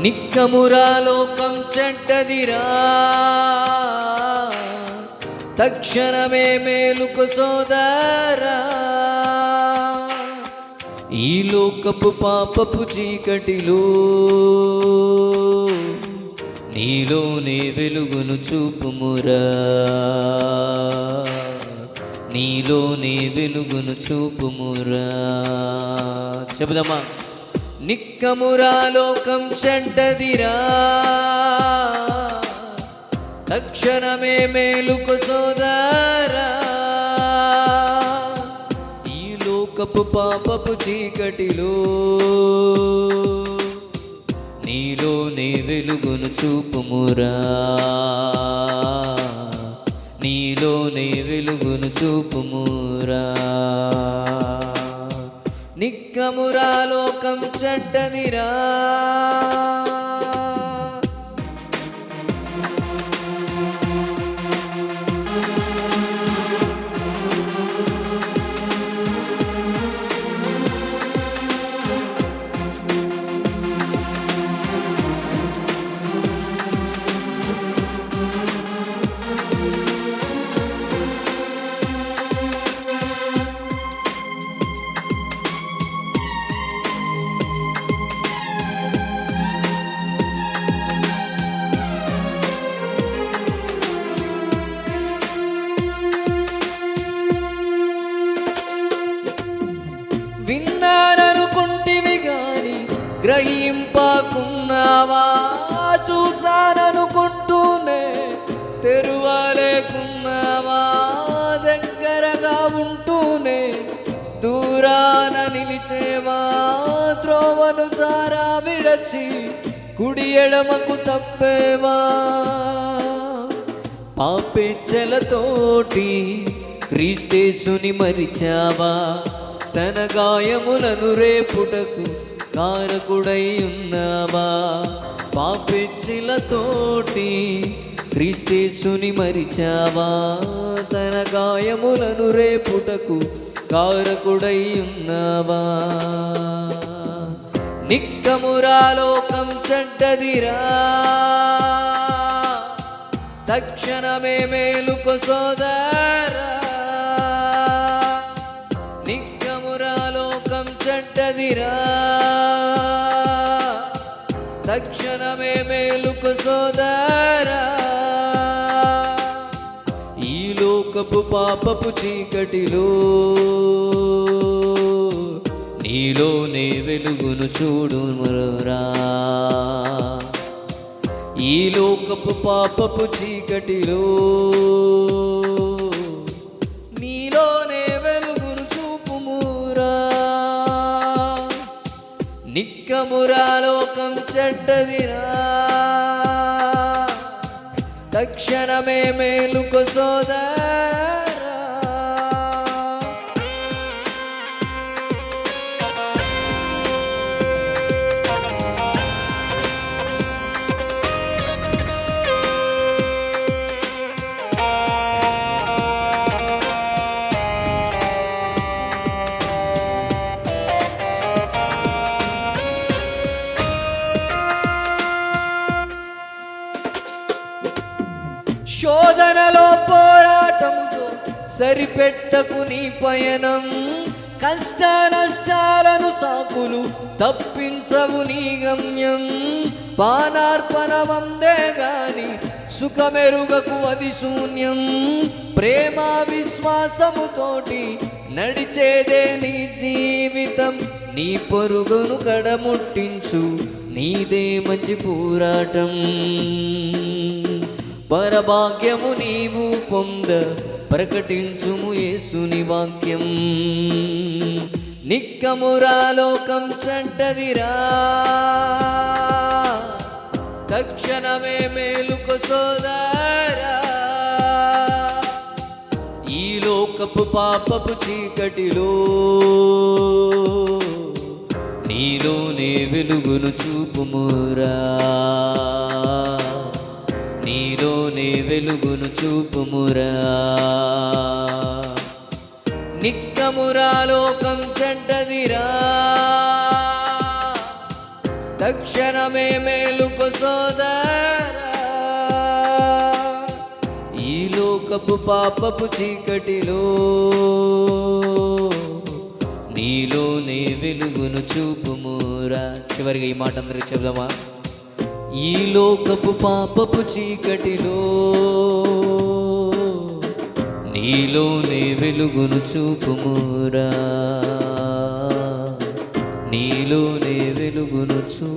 నిక్కమురా లోకం చెడ్డదిరా. తక్షణమే మేలుకు సోదరా. ఈ లోకపు పాపపు చీకటిలో నీలోనే వెలుగును చూపుమురా. నీలోనే వెలుగును చూపుమురా. చెబుదమ్మా. నిక్కమురా లోకం చెడ్డదిరా. తక్షణమే మేలుకు సోదరా. ఈ లోకపు పాపపు చీకటిలో నీలోనే వెలుగును చూపుమురా. నీలోనే వెలుగును చూపుమురా. నిక్కమురా లోకం చెడ్డదిరా గ్రహింపకున్నావా చూసాననుకుంటూనే తెరువలేకున్నావా? దగ్గరగా ఉంటూనే దూరాన నిలిచేవా? త్రోవను చారా విడచి కుడి ఎడమకు తప్పేవా? పాపెచ్చలతోటి క్రీస్తేశుని మరిచావా? తన గాయములను రేపుటకు కారకుడై ఉన్నావా పాపెచ్చిలతోటి క్రీస్తేసుని మరిచావా? తన గాయములను రేపుటకు కారకుడై ఉన్నావా నిక్కమురా చెడ్డదిరా. తక్షణమే మేలుకు సోదరా. చెడ్డదిరా తక్షణమే మేలుకు సోదరా. ఈ లోకపు పాపపు చీకటిలో నీలోనే వెలుగును చూడుమురా ఈ లోకపు పాపపు చీకటిలో నిక్కమురాలోకం చెడ్డదిరా. తక్షణమే మేలుకు సోదా. సరిపెట్టకు నీ పయనం. కష్ట నష్టాలను సాకులు తప్పించవు నీ గమ్యం. పానార్పణమందే గాని సుఖమెరుగకు అది శూన్యం. ప్రేమ విశ్వాసముతోటి నడిచేదే నీ జీవితం. నీ పొరుగును కడముట్టించు నీదే మంచి పోరాటం. పరభాగ్యము నీవు పొంద ప్రకటించుము యేసుని వాక్యం. నిక్కమురా లోకం చెడ్డదిరా. తక్షణమే మేలుకు సోదరా. ఈ లోకపు పాపపు చీకటిలో నీలోనే వెలుగును చూపుమురా. నీలోనే వెలుగును చూపుమురా. నిక్కమురా లోకం చెడ్డదిరా. తక్షణమే మేలుకు సోదరా. ఈ లోకపు పాపపు చీకటిలో నీలోనే వెలుగును చూపుమురా. చివరిగా ఈ మాట అందరికి చెబుదామా? ఈ లోకపు పాపపు చీకటిలో నీలోనే వెలుగును చూపుమురా. నీలోనే వెలుగును చూ